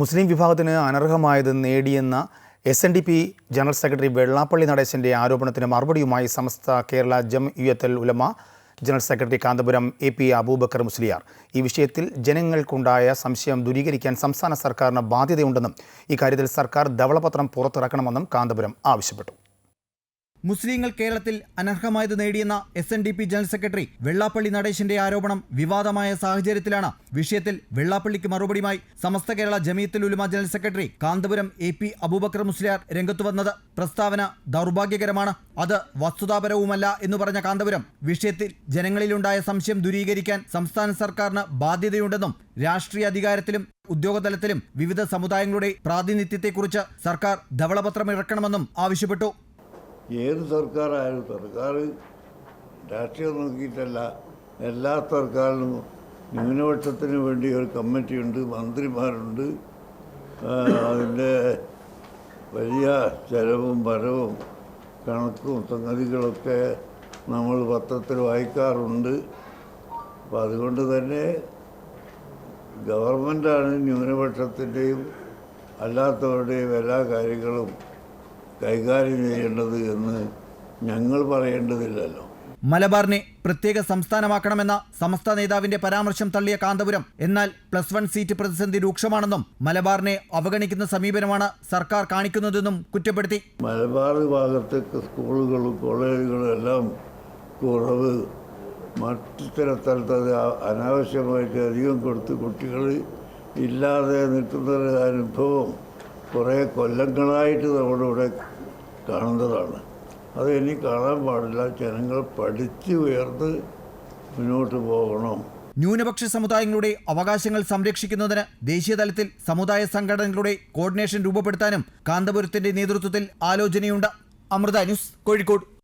മുസ്ലിം വിഭാഗത്തിന് അനർഹമായത് നേടിയെന്ന S N D P general secretary Vellappally നടേശന്റെ ആരോപണത്തിന് മറുപടിയുമായി Samastha Kerala Jamiyyathul Ulama general secretary Kanthapuram A P Aboobacker Musliyar. ഈ വിഷയത്തിൽ ജനങ്ങൾക്കുണ്ടായ സംശയം ദൂരീകരിക്കാൻ സംസ്ഥാന സർക്കാരിന് ബാധ്യതയുണ്ടെന്നും ഇക്കാര്യത്തിൽ സർക്കാർ ധവളപത്രം പുറത്തിറക്കണമെന്നും കാന്തപുരം ആവശ്യപ്പെട്ടു. മുസ്ലിങ്ങൾ കേരളത്തിൽ അനർഹമായത് നേടിയെന്ന S N D P general secretary Vellappally നടേശന്റെ ആരോപണം വിവാദമായ സാഹചര്യത്തിലാണ് വിഷയത്തിൽ വെള്ളാപ്പള്ളിക്ക് മറുപടിയുമായി Samastha Kerala Jamiyyathul Ulama general secretary Kanthapuram A P Aboobacker Musliyar രംഗത്തു വന്നത് പ്രസ്താവന ദൗർഭാഗ്യകരമാണ് അത് വസ്തുതാപരവുമല്ല എന്ന് പറഞ്ഞ കാന്തപുരം. വിഷയത്തിൽ ജനങ്ങളിലുണ്ടായ സംശയം ദൂരീകരിക്കാൻ സംസ്ഥാന സർക്കാരിന് ബാധ്യതയുണ്ടെന്നും രാഷ്ട്രീയ അധികാരത്തിലും ഉദ്യോഗതലത്തിലും വിവിധ സമുദായങ്ങളുടെ പ്രാതിനിധ്യത്തെക്കുറിച്ച് സർക്കാർ ധവളപത്രം ഇറക്കണമെന്നും ആവശ്യപ്പെട്ടു. ഏത് സർക്കാരായാലും സർക്കാർ രാഷ്ട്രീയം നോക്കിയിട്ടല്ല. എല്ലാ സർക്കാരിലും ന്യൂനപക്ഷത്തിന് വേണ്ടി ഒരു കമ്മിറ്റിയുണ്ട് മന്ത്രിമാരുണ്ട്. അതിന്റെ വലിയ ചെലവും വരവും കണക്കും സംഗതികളൊക്കെ നമ്മൾ പത്രത്തിൽ വായിക്കാറുണ്ട്. അപ്പം അതുകൊണ്ട് തന്നെ ഗവൺമെന്റാണ് ന്യൂനപക്ഷത്തിന്റെയും അല്ലാത്തവരുടെയും എല്ലാ കാര്യങ്ങളും കൈകാര്യം ചെയ്യേണ്ടത് എന്ന് ഞങ്ങൾ പറയേണ്ടതില്ലല്ലോ. മലബാറിനെ പ്രത്യേക സംസ്ഥാനമാക്കണമെന്ന സമസ്ത നേതാവിന്റെ പരാമർശം തള്ളിയ കാന്തപുരം എന്നാൽ പ്ലസ് വൺ സീറ്റ് പ്രതിസന്ധി രൂക്ഷമാണെന്നും മലബാറിനെ അവഗണിക്കുന്ന സമീപനമാണ് സർക്കാർ കാണിക്കുന്നതെന്നും കുറ്റപ്പെടുത്തി. മലബാർ ഭാഗത്ത് സ്കൂളുകളും കോളേജുകളും എല്ലാം കുറവ്. മറ്റു ചില സ്ഥലത്ത് അത് ആ- അനാവശ്യമായിട്ട് അധികം കൊടുത്ത് കുട്ടികൾ ഇല്ലാതെ നിൽക്കുന്ന ഒരു അനുഭവം കുറേ കൊല്ലങ്ങളായിട്ട് നമ്മുടെ ഇവിടെ കാണുന്നതാണ്. അത് ഇനി കാണാൻ പാടില്ല. ജനങ്ങൾ പഠിച്ച് ഉയർന്ന് മുന്നോട്ട് പോകണം. ന്യൂനപക്ഷ സമുദായങ്ങളുടെ അവകാശങ്ങൾ സംരക്ഷിക്കുന്നതിന് ദേശീയതലത്തിൽ സമുദായ സംഘടനകളുടെ കോർഡിനേഷൻ രൂപപ്പെടുത്താനും കാന്തപുരത്തിന്റെ നേതൃത്വത്തിൽ ആലോചനയുണ്ട്. അമൃത ന്യൂസ് കോഴിക്കോട്.